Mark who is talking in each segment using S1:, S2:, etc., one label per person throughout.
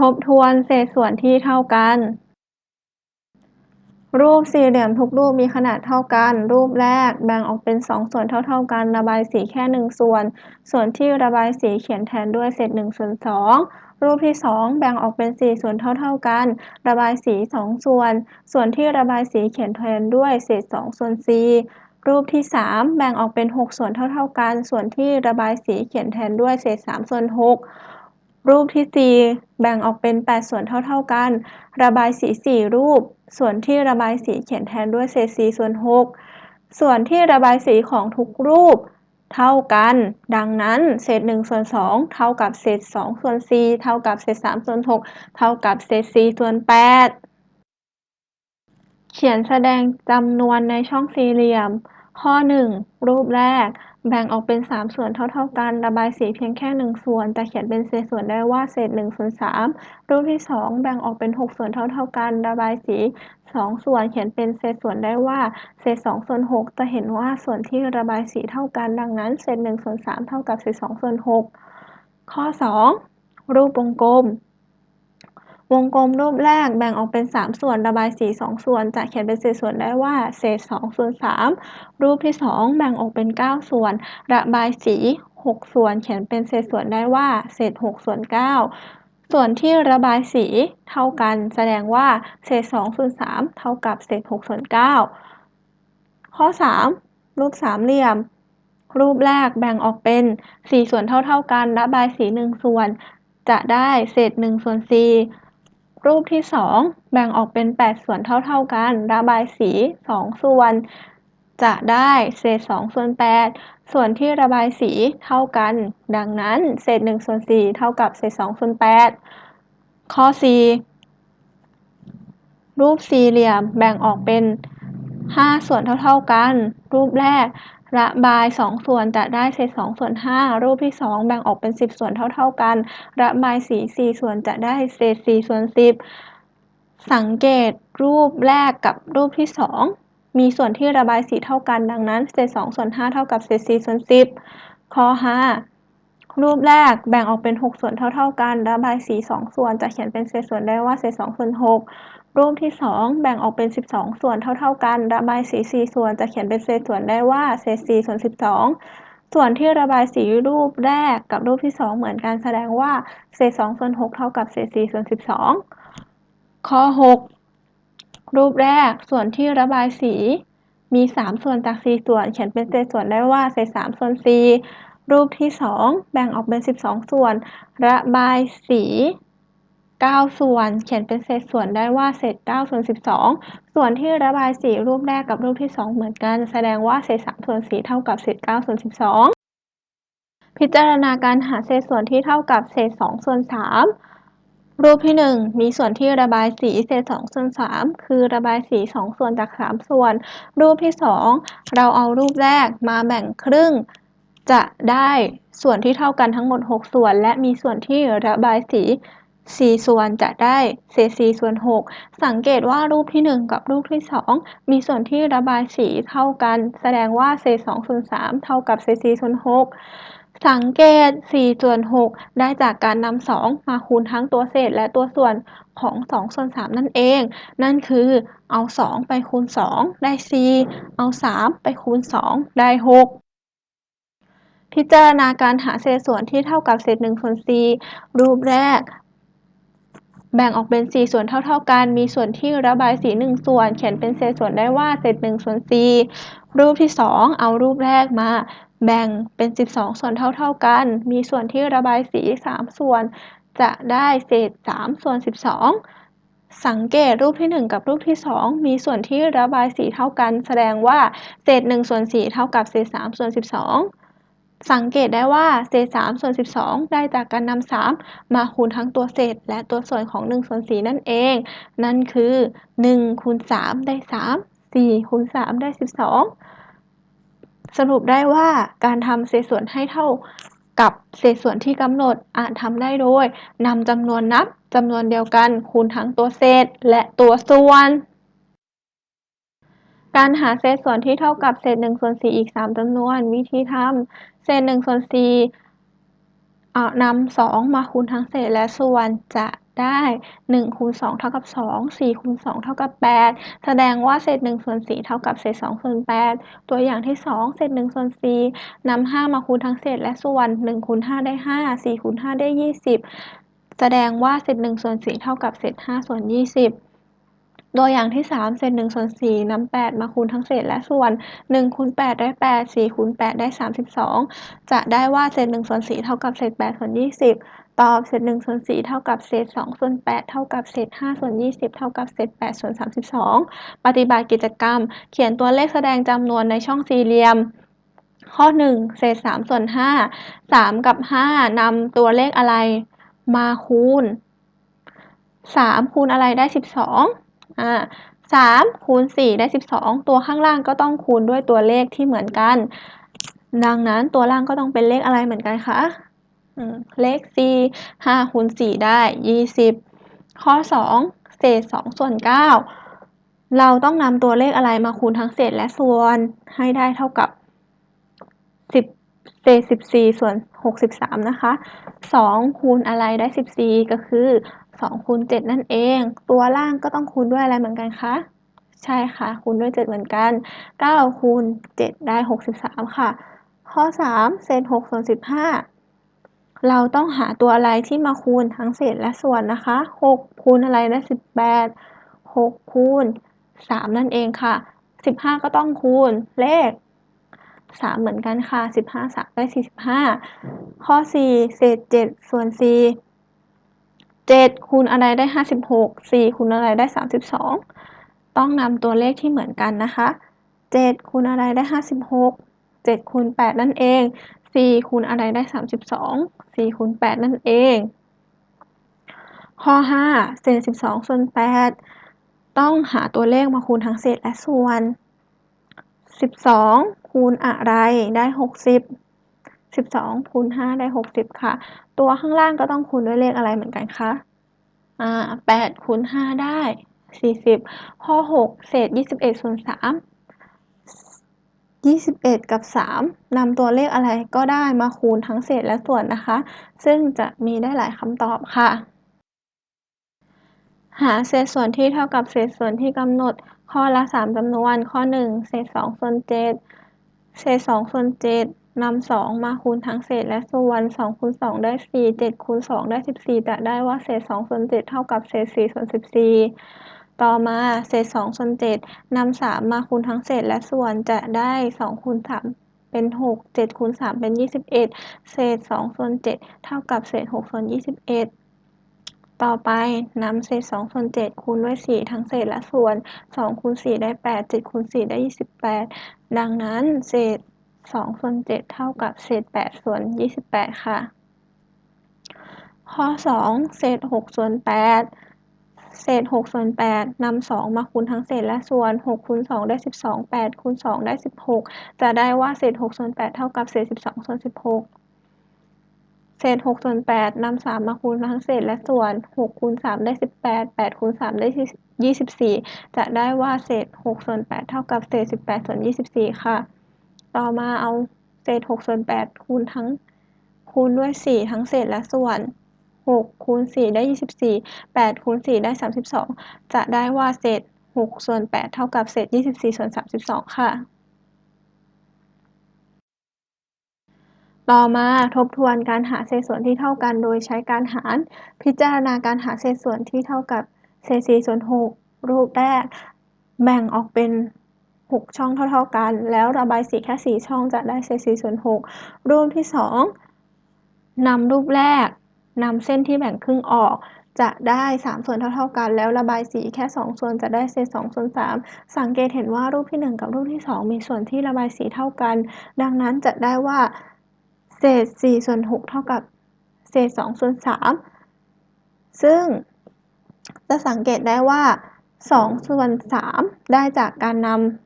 S1: ทบทวนเศษส่วนที่เท่ากัน รูปสี่เหลี่ยมทุกรูปมีขนาดเท่ากัน รูปแรกแบ่งออกเป็นสองส่วนเท่า ๆ กัน ระบายสีแค่หนึ่งส่วน ส่วนที่ระบายสีเขียนแทนด้วยเศษหนึ่งส่วนสองรูปที่สองแบ่งออกเป็นสี่ส่วนเท่า ๆกัน ระบายสีสองส่วน ส่วนที่ระบายสีเขียนแทนด้วยเศษสองส่วนสี่รูปที่สามแบ่งออกเป็นหกส่วนเท่า ๆ กัน ส่วนที่ระบายสีเขียนแทนด้วยเศษสามส่วนหก รูปที่สี่แบ่งออกเป็นแปดส่วนเท่า ๆกัน ระบายสีสี่รูป ส่วนที่ระบายสีเขียนแทนด้วยเศษสีส่วนหกส่วนที่ระบายสีของทุกรูป เท่ากัน ดังนั้นเศษหนึ่งส่วนสองเท่ากับเศษสองส่วนสี่เท่ากับเศษสามส่วนหกเท่ากับเศษสี่ส่วนแปดเขียนแสดงจำนวนในช่องสี่เหลี่ยม ข้อหนึ่งรูปแรก แบ่งออกเป็นสามส่วนเท่า ๆ กัน ระบายสีเพียงแค่หนึ่งส่วน แต่เขียนเป็นเศษส่วนได้ว่าเศษหนึ่งส่วนสามรูปที่สองแบ่งออกเป็นหกส่วนเท่า ๆกัน ระบายสีสองส่วนเขียนเป็นเศษส่วนได้ว่าเศษสองส่วนหกจะเห็นว่าส่วนที่ระบายสีเท่ากัน ดังนั้นเศษหนึ่งส่วนสามเท่ากับเศษสองส่วนหกข้อสองรูปวงกลม วงกลมรูปแรกแบ่งออกเป็นสามส่วนระบายสีสองส่วน จะเขียนเป็นเศษส่วนได้ว่า เศษสองส่วนสามรูปที่สองแบ่งออกเป็นเก้าส่วน ระบายสีหกส่วน เขียนเป็นเศษส่วนได้ว่า เศษหกส่วนเก้าส่วนที่ระบายสีเท่ากันแสดงว่าเศษสองส่วนสามเท่ากับเศษหกส่วนเก้าข้อสามรูปสามเหลี่ยม รูปแรกแบ่งออกเป็นสี่ส่วนเท่าๆกัน ระบายสีหนึ่งส่วน จะได้เศษหนึ่งส่วนสี่ รูปที่สองแบ่งออกเป็นแปดส่วนเท่า ๆกัน ระบายสีสองส่วน จะได้เศษสองส่วนแปดส่วนที่ระบายสีเท่ากัน ดังนั้น เศษหนึ่งส่วนสี่เท่ากับเศษสองส่วนแปดข้อสี่รูปสี่เหลี่ยมแบ่งออกเป็นห้าส่วนเท่า ๆกัน รูปแรก ระบายสองส่วนจะได้เศษสองส่วนห้ารูปที่สองแบ่งออกเป็นสิบส่วนเท่า ๆกัน ระบายสีสี่ส่วนจะได้เศษสี่ส่วนสิบสังเกตรูปแรกกับรูปที่สองมีส่วนที่ระบายสีเท่ากัน ดังนั้นเศษสองส่วนห้าเท่ากับเศษสี่ส่วนสิบข้อห้ารูปแรกแบ่งออกเป็นหกส่วนเท่า ๆ กัน ระบายสีสองส่วนจะเขียนเป็นเศษส่วนได้ว่าเศษสองส่วนหก รูปที่สองแบ่งออกเป็นสิบสองส่วนเท่า ๆ กัน ระบายสีสี่ส่วนจะเขียนเป็นเศษส่วนได้ว่าเศษสี่ส่วนสิบสองส่วนที่ระบายสีรูปแรกกับรูปที่สองเหมือนกันแสดงว่าเศษสองส่วนหกเท่ากับเศษสี่ส่วนสิบสองข้อหกรูปแรกส่วนที่ระบายสีมีสามส่วนจากสี่ส่วน เขียนเป็นเศษส่วนได้ว่าเศษสามส่วนสี่รูปที่สองแบ่งออกเป็นสิบสองส่วน ระบายสี เก้าส่วน เขียนเป็นเศษส่วนได้ว่าเศษเก้าส่วนสิบสองส่วนที่ระบายสีรูปแรกกับรูปที่สองเหมือนกัน แสดงว่าเศษสามส่วนสี่เท่ากับเศษเก้าส่วนสิบสองพิจารณาการหาเศษส่วนที่เท่ากับเศษสองส่วนสามรูปที่หนึ่งมีส่วนที่ระบายสีเศษสองส่วนสามคือระบายสีสองส่วนจากสามส่วน รูปที่สองเราเอารูปแรกมาแบ่งครึ่งจะได้ส่วนที่เท่ากันทั้งหมดหกส่วน และมีส่วนที่ระบายสี สี่ส่วนจะได้เศษสี่ส่วนหกสังเกตว่ารูปที่หนึ่งกับรูปที่สองมีส่วนที่ระบายสีเท่ากัน แสดงว่าเศษสองส่วนสามเท่ากับเศษสี่ส่วนหกสังเกตสี่ส่วนหกได้จากการนำสองมาคูณทั้งตัวเศษและตัวส่วนของสองส่วนสามนั่นเอง นั่นคือเอาสองไปคูณสองได้สี่เอาสามไปคูณสองได้หกพิจารณาการหาเศษส่วนที่เท่ากับเศษหนึ่งส่วนสี่รูปแรก แบ่งออกเป็นสี่ส่วนเท่า ๆ กัน มีส่วนที่ระบายสีหนึ่งส่วน เขียนเป็นเศษส่วนได้ว่าเศษหนึ่งส่วนสี่รูปที่สองเอารูปแรกมาแบ่งเป็นสิบสองส่วนเท่า ๆ กัน มีส่วนที่ระบายสีสามส่วน จะได้เศษสามส่วนสิบสองสังเกตรูปที่หนึ่งกับรูปที่สองมีส่วนที่ระบายสีเท่ากัน แสดงว่าเศษหนึ่งส่วนสี่เท่ากับเศษสามส่วนสิบ สังเกตได้ว่าเศษสามส่วนสิบสองได้จากการนำสามมาคูณทั้งตัวเศษ และตัวส่วนของหนึ่งส่วนสี่นั่นเอง นั่นคือหนึ่งคูณสามได้สามสี่คูณสามได้สิบสองสรุปได้ว่าการทำเศษส่วนให้เท่ากับเศษส่วนที่กำหนดอาจทำได้โดยนำจำนวนนับจำนวนเดียวกันคูณทั้งตัวเศษและตัวส่วน การหาเศษส่วนที่เท่ากับเศษหนึ่งส่วนสี่อีกสามจำนวน วิธีทำเศษหนึ่งส่วนสี่นำสองมาคูณทั้งเศษและส่วนจะได้1คูณ2เท่ากับ 2 4คูณ2เท่ากับ 8 แสดงว่าเศษ1ส่วน4เท่ากับเศษ2ส่วน8ตัวอย่างที่ 2 เศษ1ส่วน4นำ5มาคูณทั้งเศษและส่วน1คูณ5ได้ 5 4คูณ5ได้ 20 แสดงว่าเศษ1ส่วน4เท่ากับเศษ5ส่วน20 ตัวอย่างที่ 3 เศษ1ส่วน4นำ8 มาคูณทั้งเศษและส่วน 1คูณ8 ได้ 8 4คูณ8 ได้ 32 จะได้ว่าเศษ1ส่วน4เท่ากับเศษ8ส่วน20 ตอบเศษ1ส่วน4เท่ากับเศษ2ส่วน8เท่ากับเศษ5ส่วน20 เท่ากับเศษ8ส่วน32 ปฏิบัติกิจกรรม เขียนตัวเลขแสดงจำนวนในช่องสี่เหลี่ยมข้อ 1 เศษ 3 ส่วน 5 3 กับ 5นำตัวเลขอะไรมาคูณ 3 คูณอะไรได้ 12 อ่า3คูณ4ได้12ตัวข้างล่างก็ต้องคูณด้วยตัวเลขที่เหมือนกัน ดังนั้นตัวล่างก็ต้องเป็นเลขอะไรเหมือนกันคะเลข4 5คูณ4ได้20ข้อ2เศษ2ส่วน9เราต้องนำตัวเลขอะไรมาคูณทั้งเศษและส่วนให้ได้เท่ากับ10เศษ14ส่วน63นะคะ2คูณอะไรได้14ก็คือ 2คูณ7นั่นเอง ตัวล่างก็ต้องคูณด้วยอะไรเหมือนกันคะใช่ค่ะ คูณด้วย 7 เหมือนกัน 9 คูณ 7 ได้ 63 ค่ะ ข้อ 3 เศษ6ส่วน15 เราต้องหาตัวอะไรที่มาคูณทั้งเศษและส่วนนะคะ 6 คูณอะไรได้ 18 6 คูณ 3 นั่นเองค่ะ 15 ก็ต้องคูณเลข 3 เหมือนกันค่ะ 15 3 ได้ 45 ข้อ 4 เศษ 7 ส่วน 4 7คูณอะไรได้56 4คูณอะไรได้32ต้องนำตัวเลขที่เหมือนกันนะคะ7คูณอะไรได้56 7คูณ8นั่นเอง4คูณอะไรได้32 4คูณ8นั่นเอง ข้อ5เศษ12ส่วน8ต้องหาตัวเลขมาคูณทั้งเศษและส่วน12คูณอะไรได้60 12คูณ5ได้ 60 ค่ะ ตัวข้างล่างก็ต้องคูณด้วยเลขอะไรเหมือนกันคะอ่า8คูณ5ได้ 40 ข้อ 6 เศษ 21ส่วน3 21 กับ 3นำตัวเลขอะไรก็ได้มาคูณทั้งเศษและส่วนนะคะ ซึ่งจะมีได้หลายคำตอบค่ะ หาเศษส่วนที่เท่ากับเศษส่วนที่กำหนด ข้อละ 3จำนวน ข้อ 1 เศษ 2 ส่วน 7 เศษ 2 ส่วน 7 นำ2มาคูณทั้งเศษและส่วน2คูณ2ได้4 7คูณ2ได้14จะได้ว่าเศษ2ส่วน7เท่ากับเศษ4ส่วน14ต่อมาเศษสองส่วนเจ็ดนำสามมาคูณทั้งเศษและส่วนจะได้สองคูณสามเป็นหกเจ็ดคูณสามเป็นยี่สิบเอ็ดเศษสองส่วนเจ็ดเท่ากับเศษหกส่วนยี่สิบเอ็ดต่อไปนำเศษสองส่วนเจ็ดคูณด้วยสี่ทั้งเศษและส่วนสองคูณสี่ได้แปดเจ็ดคูณสี่ได้ยี่สิบแปดดังนั้นเศษ สองส่วนเจ็ดเท่ากับเศษแปดส่วนยี่สิบแปดค่ะ ข้อสองเศษหกส่วนแปดเศษหกส่วนแปดนำสองมาคูณทั้งเศษและส่วนหกคูณสองได้สิบสองแปดคูณสองได้สิบหกจะได้ว่าเศษหกส่วนแปดเท่ากับเศษสิบสองส่วนสิบหกเศษหกส่วนแปดนำสามมาคูณทั้งเศษและส่วนหกคูณสามได้สิบแปดแปดคูณสามได้ยี่สิบสี่จะได้ว่าเศษหกส่วนแปดเท่ากับเศษสิบแปดส่วนยี่สิบสี่ค่ะ ต่อมาเอาเศษหกส่วนแปดคูณทั้งคูณด้วยสี่ทั้งเศษและส่วนหกคูณสี่ได้ยี่สิบสี่แปดคูณสี่ได้สามสิบสองจะได้ว่าเศษหกส่วนแปดเท่ากับเศษยี่สิบสี่ส่วนสามสิบสองค่ะ ต่อมาทบทวนการหาเศษส่วนที่เท่ากันโดยใช้การหาร พิจารณาการหาเศษส่วนที่เท่ากับเศษสี่ส่วนหกรูปแรก แบ่งออกเป็น หกช่องเท่าๆกัน แล้วระบายสีแค่สี่ช่องจะได้เศษสี่ส่วนหกรูปที่สองนำรูปแรกนำเส้นที่แบ่งครึ่งออกจะได้ 3 ส่วนเท่าๆกัน แล้วระบายสีแค่ 2 ส่วนจะได้เศษ2ส่วน3สังเกตเห็นว่ารูปที่ 1 กับรูปที่ 2 มีส่วนที่ระบายสีเท่ากัน ดังนั้นจะได้ว่า เศษ4ส่วน6เท่ากับ เศษ2ส่วน3ซึ่ง จะสังเกตได้ว่า2ส่วน3ได้จากการนำ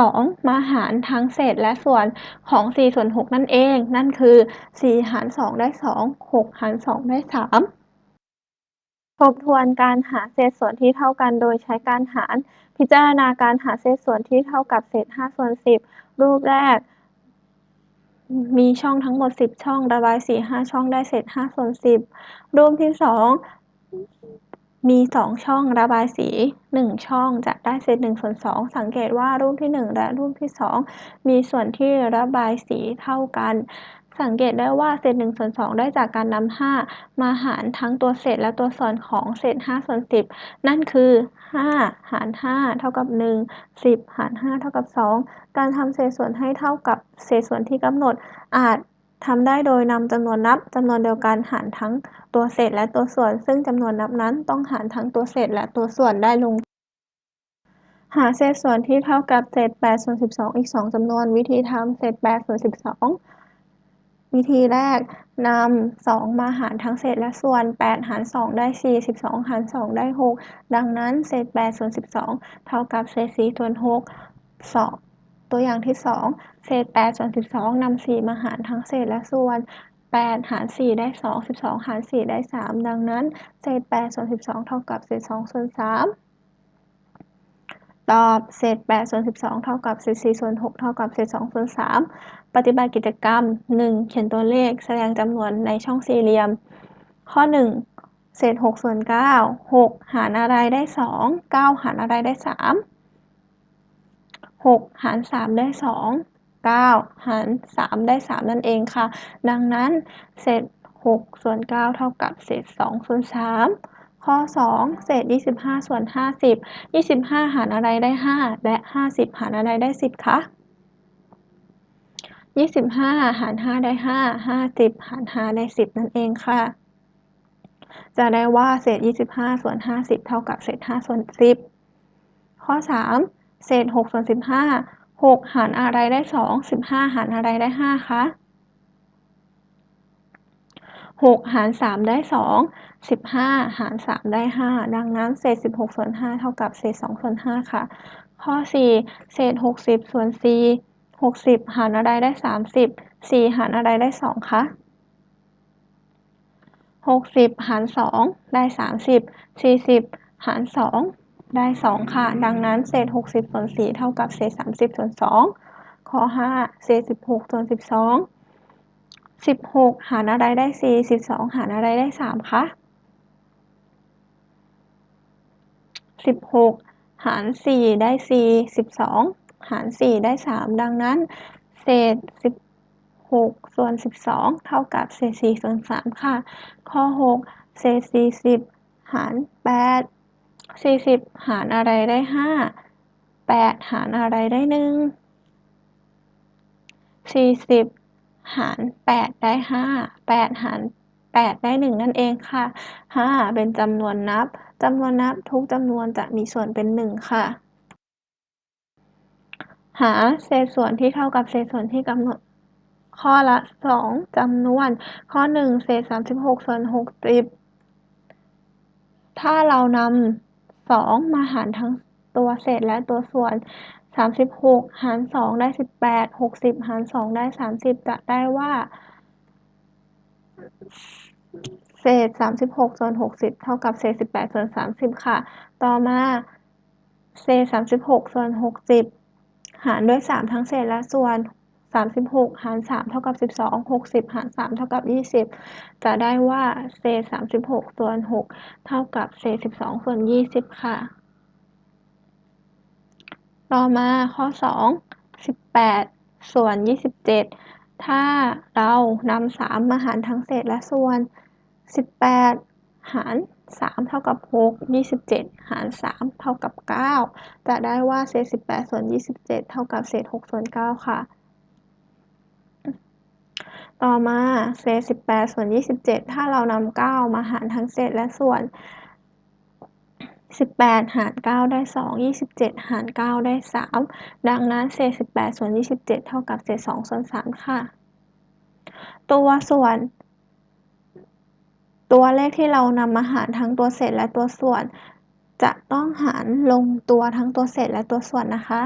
S1: 2 มาหารทั้งเศษและส่วนของ 4 ส่วน 6 นั่นเอง นั่นคือ 4 หาร 2 ได้ 2 6 หาร 2 ได้ 3 ทบทวนการหาเศษส่วนที่เท่ากันโดยใช้การหาร พิจารณาการหาเศษส่วนที่เท่ากับเศษ 5 ส่วน 10 รูปแรก มีช่องทั้งหมด 10 ช่อง ระบายสี5ช่องได้เศษ 5 ส่วน 10 รูปที่ 2 มีสองช่องระบายสีหนึ่งช่องจะได้เศษหนึ่งส่วนสองสังเกตว่ารูปที่หนึ่งและรูปที่สองมีส่วนที่ระบายสีเท่ากัน สังเกตได้ว่าเศษหนึ่งส่วนสองได้จากการนำห้ามาหารทั้งตัวเศษและตัวส่วนของเศษห้าส่วนสิบนั่นคือห้าหารห้าเท่ากับหนึ่งสิบหารห้าเท่ากับสองการทำเศษส่วนให้เท่ากับเศษส่วนที่กำหนดอาจ ทำได้โดยนำจำนวนนับจำนวนเดียวกันหารทั้งตัวเศษและตัวส่วน ซึ่งจำนวนนับนั้นต้องหารทั้งตัวเศษและตัวส่วนได้ลง หาเศษส่วนที่เท่ากับเศษแปดส่วนสิบสองอีกสองจำนวน วิธีทำเศษแปดส่วนสิบสองวิธีแรกนำสองมาหารทั้งเศษและส่วนแปดหารสองได้สี่สิบสองหารสองได้หกดังนั้นเศษแปดส่วนสิบสองเท่ากับเศษสี่ส่วนหกสอง ตัวอย่างที่สองเศษแปดส่วนสิบสองนำสี่มาหารทั้งเศษและส่วนแปดหารสี่ได้สองสิบสองหารสี่ได้สามดังนั้น เศษแปดส่วนสิบสองเท่ากับเศษสองส่วนสามตอบเศษแปดส่วนสิบสองเท่ากับเศษสี่ส่วนหกเท่ากับเศษสองส่วนสามปฏิบัติกิจกรรมหนึ่งเขียนตัวเลขแสดงจำนวนในช่องสี่เหลี่ยม ข้อหนึ่งเศษหกส่วนเก้าหารอะไรได้สองเก้าหารอะไรได้สามหกหารสามได้สองเก้าหารสามได้สามนั่นเองค่ะ ดังนั้นเศษหกส่วนเก้าเท่ากับเศษสองส่วนสามข้อสองเศษยี่สิบห้าส่วนห้าสิบยี่สิบห้าหารอะไรได้ห้าและห้าสิบหารอะไรได้สิบคะยี่สิบห้าหารห้าได้ห้าห้าสิบหารห้าได้สิบนั่นเองค่ะ จะได้ว่าเศษยี่สิบห้าส่วนห้าสิบเท่ากับเศษห้าส่วนสิบข้อสาม เศษหกส่วนสิบห้าหกหารอะไรได้สองสิบห้าหารอะไรได้ห้าคะหกหารสามได้สองสิบห้าหารสามได้ห้าดังนั้นเศษสิบหกส่วนห้าเท่ากับเศษสองส่วนห้าค่ะ ข้อสี่เศษหกสิบส่วนสี่หกสิบหารอะไรได้สามสิบสี่หารอะไรได้สองคะหกสิบหารสองได้สามสิบสี่สิบหารสอง ได้สองค่ะ ดังนั้นเศษหกสิบส่วนสี่เท่ากับเศษสามสิบส่วนสองข้อห้าเศษสิบหกส่วนสิบสองสิบหกหารอะไรได้สี่สิบสองหารอะไรได้สามคะสิบหกหารสี่ได้สี่สิบสองหารสี่ได้สามดังนั้น เศษสิบหกส่วนสิบสองเท่ากับเศษสี่ส่วนสามค่ะ ข้อหกเศษสี่สิบหารแปด สี่สิบหารอะไรได้ห้าแปดหารอะไรได้หนึ่งสี่สิบหารแปดได้ห้าแปดหารแปดได้หนึ่งนั่นเองค่ะห้าเป็นจำนวนนับจำนวนนับทุกจำนวนจะมีส่วนเป็นหนึ่งค่ะ หาเศษส่วนที่เท่ากับเศษส่วนที่กำหนด ข้อละสองจำนวน ข้อหนึ่งเศษสามสิบหกส่วนหกสิบถ้าเรานำ สองมาหารทั้งตัวเศษและตัวส่วนสามสิบหกหารสองได้สิบแปดหกสิบหารสองได้สามสิบจะได้ว่า เศษสามสิบหกส่วนหกสิบเท่ากับเศษสิบแปดส่วนสามสิบค่ะ ต่อมาเศษสามสิบหกส่วนหกสิบหารด้วยสามทั้งเศษและส่วน สามสิบหกหารสามเท่ากับสิบสองหกสิบหารสามเท่ากับยี่สิบจะได้ว่าเศษสามสิบหกส่วนหกเท่ากับเศษสิบสองส่วนยี่สิบค่ะ ต่อมาข้อสองสิบแปดส่วนยี่สิบเจ็ดถ้าเรานำสามมาหารทั้งเศษและส่วนสิบแปดหารสามเท่ากับหกยี่สิบเจ็ดหารสามเท่ากับเก้าจะได้ว่าเศษสิบแปดส่วนยี่สิบเจ็ดเท่ากับเศษหกส่วนเก้าค่ะ ต่อมาเศษสิบแปดส่วนยี่สิบเจ็ดถ้าเรานำเก้ามาหารทั้งเศษและส่วนสิบแปดหารเก้าได้สองยี่สิบเจ็ดหารเก้าได้สามดังนั้นเศษสิบแปดส่วนยี่สิบเท่ากับเศษสองส่วนสามค่ะ ตัวส่วน ตัวเลขที่เรานำมาหารทั้งตัวเศษและตัวส่วน จะต้องหารลงตัวทั้งตัวเศษและตัวส่วนนะคะ